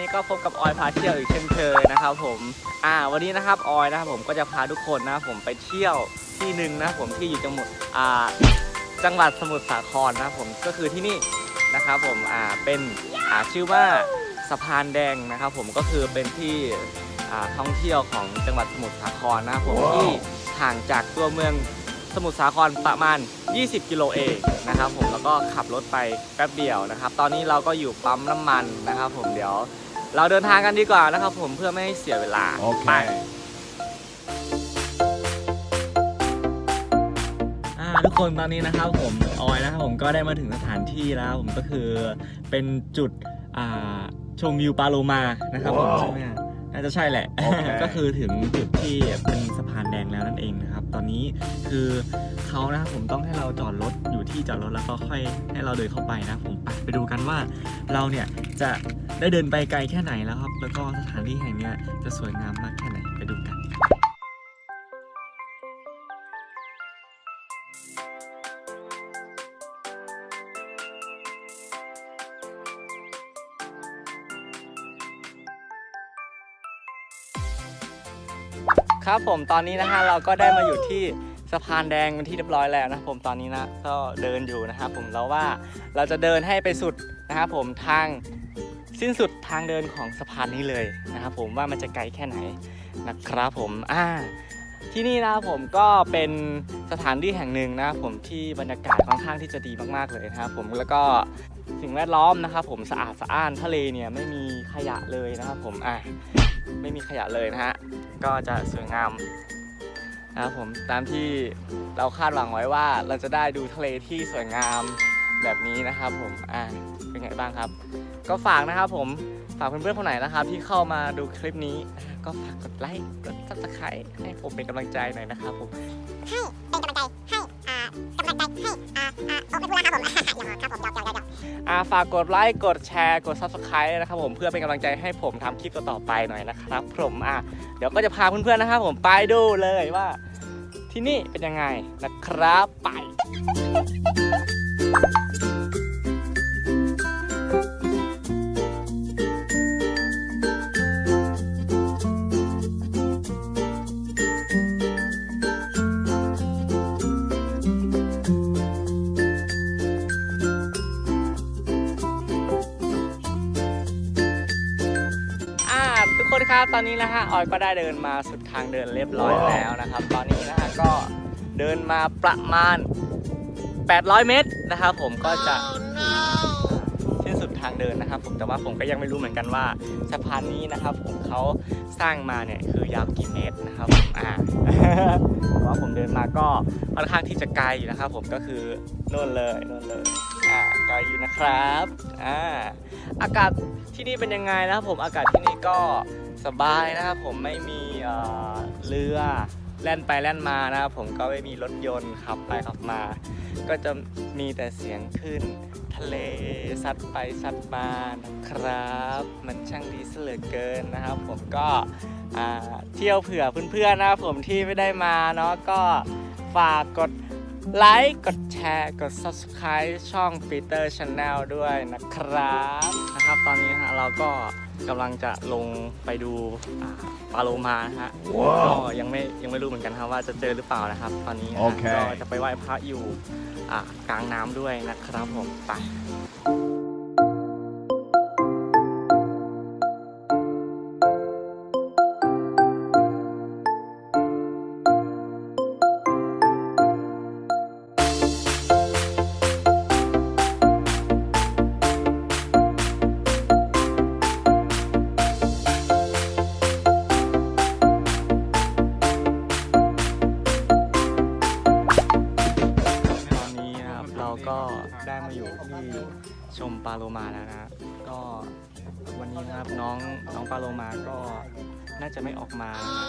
วันนี้ก็พบกับออยพาเที่ยวอีกเช่นเคยนะครับผมอ่าวันนี้นะครับออยนะครับผมก็จะพาทุกคนนะครับผมไปเที่ยวที่หนึ่งนะครับผมที่อยู่จังหวัดอ่าจังหวัดสมุทรสาครนะครับผมก็คือที่นี่นะครับผมอ่าเป็นอ่าชื่อว่าสะพานแดงนะครับผมก็คือเป็นที่อ่าท่องเที่ยวของจังหวัดสมุทรสาครนะครับผมที่ห่างจากตัวเมืองสมุทรสาครประมาณ 20 กิโลเองนะครับผมแล้วก็ขับรถไปแป๊บเดียวนะครับ ตอนนี้เราก็อยู่ปั๊มน้ำมันนะครับผมเดี๋ยว เราเดินทางกันดีกว่านะครับผมเพื่อไม่ให้เสียเวลาโอเค ไปอ่าทุกคนตอนนี้นะครับผมออยนะครับผมก็ได้มาถึงสถานที่แล้วผมก็คือเป็นจุดอ่าชมวิวปาโลมานะครับผมว้าวใช่ไหมน่าจะใช่แหละ โอเค ก็คือถึงจุดที่เป็นสะพานแดงแล้วนั่นเองนะครับ ตอนนี้คือเขานะครับผมต้องให้เราจอดรถ อยู่ที่จอดรถแล้วก็ค่อยให้เราเดินเข้าไปนะผมไปไปดูกันว่าเราเนี่ยจะได้เดินไปไกลแค่ไหนแล้วครับ แล้วก็สถานที่แห่งเนี้ยจะสวยงามมากแค่ไหนไปดูกันครับผมตอนนี้นะฮะเราก็ได้มาอยู่ที่ สะพานแดงเป็นที่เรียบร้อยแล้วนะผมตอนนี้นะก็เดินอยู่นะครับผมแล้วว่าเราจะเดินให้ไปสุดนะครับผมทางสิ้นสุดทางเดินของสะพานนี้เลยนะครับผมว่ามันจะไกลแค่ไหนนะครับผมอ่าที่นี่นะครับผมก็เป็นสถานที่แห่งหนึ่งนะครับผมที่บรรยากาศค่อนข้างที่จะดีมากๆเลยนะครับผมแล้วก็สิ่งแวดล้อมนะครับผมสะอาดสะอ้านทะเลเนี่ยไม่มีขยะเลยนะครับผมอ่าไม่มีขยะเลยนะฮะก็จะสวยงาม นะครับผมตามที่เราคาดหวังไว้ว่าเราจะได้ดูทะเลที่สวยงามแบบนี้นะครับผมอ่าเป็นไงบ้างครับ ก็ฝากนะครับผมฝากเพื่อนๆคนไหนนะครับ ที่เข้ามาดูคลิปนี้ ก็ฝากกดไลค์กดซับสไครต์ให้ผมเป็นกำลังใจหน่อยนะครับผมให้เป็นกำลังใจให้อ่ากำลังใจให้อ่าอ่าโอ้ไม่พูดแล้วครับผมอย่าครับผมหยอกหยอกหยอกหยอกอ่าฝากกดไลค์กดแชร์กด subscribe นะครับผมเพื่อเป็นกำลังใจให้ผมทำคลิปต่อๆไปหน่อยนะครับผมอะเดี๋ยวก็จะพาเพื่อนๆนะครับผมไปดูเลยว่า ที่นี่เป็นยังไงนะครับไป คนครับตอนนี้นะฮะออยก็ได้เดินมาสุดทางเดินเรียบร้อยแล้วนะครับ ตอนนี้นะฮะก็เดินมาประมาณ 800 เมตรนะครับผมก็จะสิ้นสุดทางเดินนะครับผมแต่ว่าผมก็ยังไม่รู้เหมือนกันว่าสะพานนี้นะครับ ผมเขาสร้างมาเนี่ยคือยาวกี่เมตรนะครับผมอ่าแต่ว่าผมเดินมาก็ค่อนข้างที่จะไกลอยู่นะครับ ผมก็คือโน่นเลยโน่นเลยอ่าไกลอยู่นะครับอ่าอากาศที่นี่เป็นยังไงนะครับผมอากาศที่นี่ก็ สบายนะครับผมไม่มีเรือแล่นไปแล่นมานะครับผมก็ไม่มีรถยนต์ขับไปขับมา ก็จะมีแต่เสียงขึ้นทะเลซัดไปซัดมานะครับ มันช่างดีเสยเหลือเกินนะครับ ผมก็เที่ยวเผื่อเพื่อนๆนะครับผมที่ไม่ได้มาเนาะก็ฝากกด ไลค์กดแชร์กด subscribe ช่อง Peter Channel ด้วยนะครับนะครับ ตอนนี้นะฮะเราก็กำลังจะลงไปดูอ่าปลาโลมานะฮะก็ยังไม่ยังไม่รู้เหมือนกันครับว่าจะเจอหรือเปล่านะครับ ตอนนี้นะโอฮะเค ก็จะไปไหว้พระอยู่อ่ากลางน้ำด้วยนะครับผมไป ชมปลาโลมาแล้วนะฮะก็วันนี้นะครับน้องน้องปลาโลมาก็น่าจะไม่ออกมานะฮะ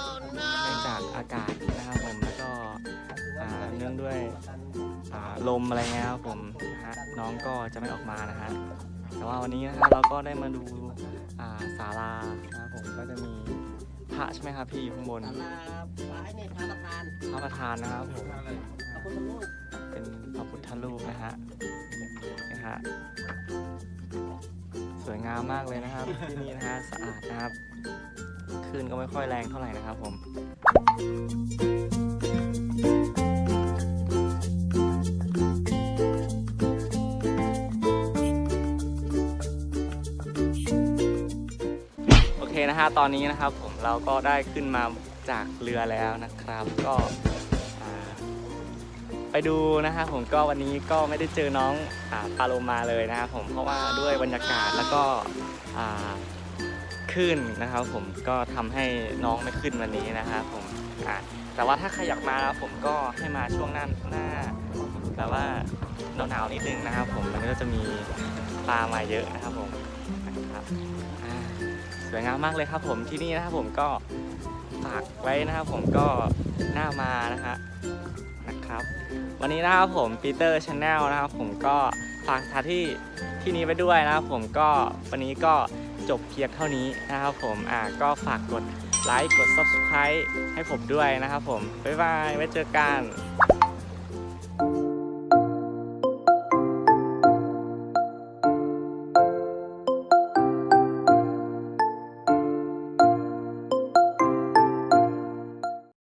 เนื่องจากอากาศนะครับผมแล้วก็อ่าเนื่องด้วยอ่าลมอะไรเงี้ยครับผมนะฮะน้องก็จะไม่ออกมานะฮะแต่ว่าวันนี้นะฮะเราก็ได้มาดูอ่าศาลานะครับผมก็จะมีพระใช่ไหมครับพี่อยู่ข้างบนศาลาพระไอ้นี่พระประธานพระประธานนะครับผมพระพุทธรูปเป็นพระพุทธรูปนะฮะนะฮะสวย งามามากเลยนะครับ ที่นี่นะฮะสะอาดนะครับคลื่นก็ไม่ค่อยแรงเท่าไหร่นะครับผมโอเคนะฮะตอนนี้นะครับผมเราก็ได้ขึ้นมาจากเรือแล้วนะครับ ก็ ไปดูนะฮะผมก็วันนี้ก็ไม่ได้เจอน้องอาปาโลมาเลยนะครับผมเพราะว่าด้วยบรรยากาศแล้วก็ขึ้นนะครับผมก็ทำให้น้องไม่ขึ้นวันนี้นะครับผมแต่ว่าถ้าใครอยากมาผมก็ให้มาช่วงหน้าหน้าแบบว่าหนาวๆนิดนึงนะครับ ผมมันก็จะมีปลามาเยอะนะครับผมนะครับสวยงามมากเลยครับผมที่นี่นะครับผมก็ฝากไว้นะครับผมก็หน่ามานะฮะ นะครับ วันนี้นะครับผมปีเตอร์ชาแนลนะครับ ผมก็ฝากสถานที่ที่นี้ไปด้วยนะครับ ผมก็วันนี้ก็จบเพียงเท่านี้นะครับ ผมอ่าก็ฝากกดไลค์กด subscribe ให้ผมด้วยนะครับ ผมบ๊ายบายไว้เจอกัน